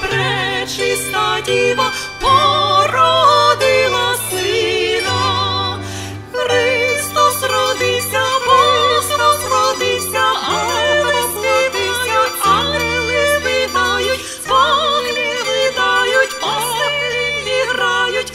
пречиста діва породила сина, Христос родився, Христос родився, ангели співаються, ангели співають, споглі видають, пасти грають.